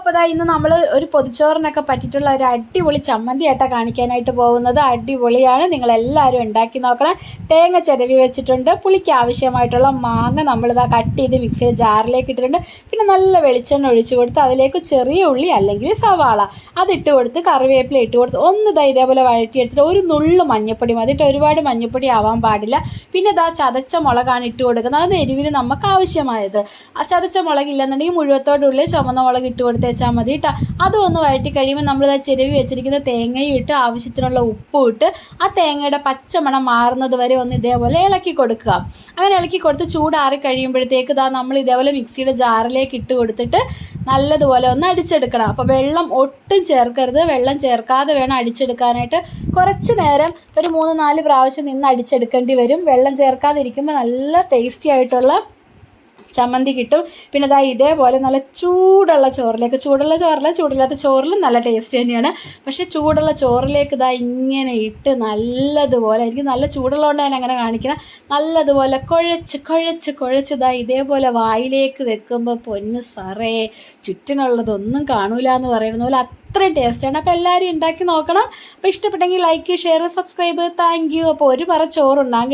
അപ്പോൾ ഇതാ ഇന്ന് നമ്മൾ ഒരു പൊതിച്ചോറിനൊക്കെ പറ്റിയിട്ടുള്ള ഒരു അടിപൊളി ചമ്മന്തി ആയിട്ടാണ് കാണിക്കാനായിട്ട് പോകുന്നത്. അടിപൊളിയാണ്. നിങ്ങളെല്ലാവരും ഉണ്ടാക്കി നോക്കണം. തേങ്ങ ചിരവി വെച്ചിട്ടുണ്ട്. പുളിക്ക് ആവശ്യമായിട്ടുള്ള മാങ്ങ നമ്മളിതാ കട്ട് ചെയ്ത് മിക്സിയിൽ ജാറിലേക്ക് ഇട്ടിട്ടുണ്ട്. പിന്നെ നല്ല വെളിച്ചെണ്ണ ഒഴിച്ചു കൊടുത്ത് അതിലേക്ക് ചെറിയ ഉള്ളി അല്ലെങ്കിൽ സവാള അതിട്ട് കൊടുത്ത് കറിവേപ്പില ഇട്ട് കൊടുത്ത് ഒന്ന് ഇതാ ഇതേപോലെ വഴറ്റിയെടുത്തിട്ട് ഒരു നുള്ളു മഞ്ഞപ്പൊടി മതി ഒരുപാട് മഞ്ഞപ്പൊടി ആവാൻ പാടില്ല. പിന്നെ ഇതാ ചതച്ച മുളകാണ് ഇട്ട് കൊടുക്കുന്നത്. അത് എരിവിന് നമുക്ക് ആവശ്യമായത്. ആ ചതച്ച മുളകില്ലെന്നുണ്ടെങ്കിൽ മുഴുവത്തോടുള്ളിൽ ചുമന്ന മുളക് ഇട്ട് കൊടുത്തേച്ചാൽ മതി കേട്ടോ അതും ഒന്ന് വഴറ്റി കഴിയുമ്പോൾ നമ്മൾ ആ ചെരുവി വെച്ചിരിക്കുന്ന തേങ്ങയും ഇട്ട് ആവശ്യത്തിനുള്ള ഉപ്പും ഇട്ട് ആ തേങ്ങയുടെ പച്ചമണം മാറുന്നത് വരെ ഒന്ന് ഇതേപോലെ ഇളക്കി കൊടുക്കുക. അങ്ങനെ ഇളക്കി കൊടുത്ത് ചൂടാറി കഴിയുമ്പോഴത്തേക്ക് ഇതാ നമ്മൾ ഇതേപോലെ മിക്സിയുടെ ജാറിലേക്ക് ഇട്ട് കൊടുത്തിട്ട് നല്ലതുപോലെ ഒന്ന് അടിച്ചെടുക്കണം. അപ്പോൾ വെള്ളം ഒട്ടും ചേർക്കരുത്. വെള്ളം ചേർക്കാതെ വേണം അടിച്ചെടുക്കാനായിട്ട്. കുറച്ച് നേരം ഒരു മൂന്ന് നാല് പ്രാവശ്യം നിന്ന് അടിച്ചെടുക്കേണ്ടി വരും. വെള്ളം ചേർക്കാതിരിക്കുമ്പോൾ നല്ല ടേസ്റ്റി ആയിട്ടുള്ള ചമ്മന്തി കിട്ടും. പിന്നെ ഇതാ ഇതേപോലെ നല്ല ചൂടുള്ള ചോറിലേക്ക് ചൂടുള്ള ചോറില്ല ചൂടില്ലാത്ത ചോറിലും നല്ല ടേസ്റ്റ് തന്നെയാണ്. പക്ഷേ ചൂടുള്ള ചോറിലേക്ക് ഇതാ ഇങ്ങനെ ഇട്ട് നല്ലതുപോലെ എനിക്ക് നല്ല ചൂടുള്ളതുകൊണ്ട് ഞാൻ അങ്ങനെ കാണിക്കണം നല്ലതുപോലെ കുഴച്ച് കുഴച്ച് കുഴച്ച് ഇതാ ഇതേപോലെ വായിലേക്ക് വെക്കുമ്പോൾ പൊന്ന് സറേ ചുറ്റിനുള്ളതൊന്നും കാണൂല എന്ന് പറയുന്ന പോലെ അത്രയും ടേസ്റ്റാണ് അപ്പോൾ എല്ലാവരും ഉണ്ടാക്കി നോക്കണം. അപ്പോൾ ഇഷ്ടപ്പെട്ടെങ്കിൽ like share subscribe thank you അപ്പോൾ ഒരു പറ ചോറുണ്ടാകും